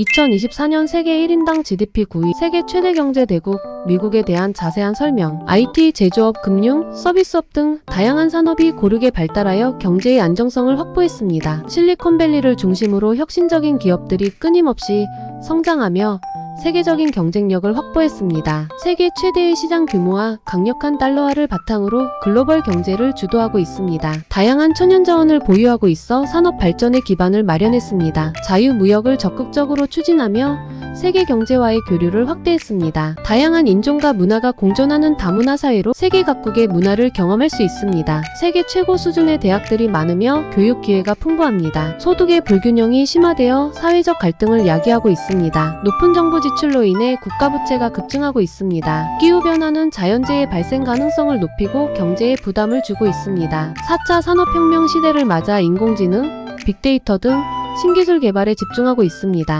2024년 세계 1인당 GDP 9위, 세계 최대 경제 대국, 미국에 대한 자세한 설명, IT, 제조업, 금융, 서비스업 등 다양한 산업이 고르게 발달하여 경제의 안정성을 확보했습니다. 실리콘밸리를 중심으로 혁신적인 기업들이 끊임없이 성장하며 세계적인 경쟁력을 확보했습니다. 세계 최대의 시장 규모와 강력한 달러화를 바탕으로 글로벌 경제를 주도하고 있습니다. 다양한 천연 자원을 보유하고 있어 산업 발전의 기반을 마련했습니다. 자유무역을 적극적으로 추진하며 세계 경제와의 교류를 확대했습니다. 다양한 인종과 문화가 공존하는 다문화 사회로 세계 각국의 문화를 경험할 수 있습니다. 세계 최고 수준의 대학들이 많으며 교육 기회가 풍부합니다. 소득의 불균형이 심화되어 사회적 갈등을 야기하고 있습니다. 높은 정부 지출로 인해 국가 부채가 급증하고 있습니다. 기후 변화는 자연재해 발생 가능성을 높이고 경제에 부담을 주고 있습니다. 4차 산업혁명 시대를 맞아 인공지능, 빅데이터 등 신기술 개발에 집중하고 있습니다.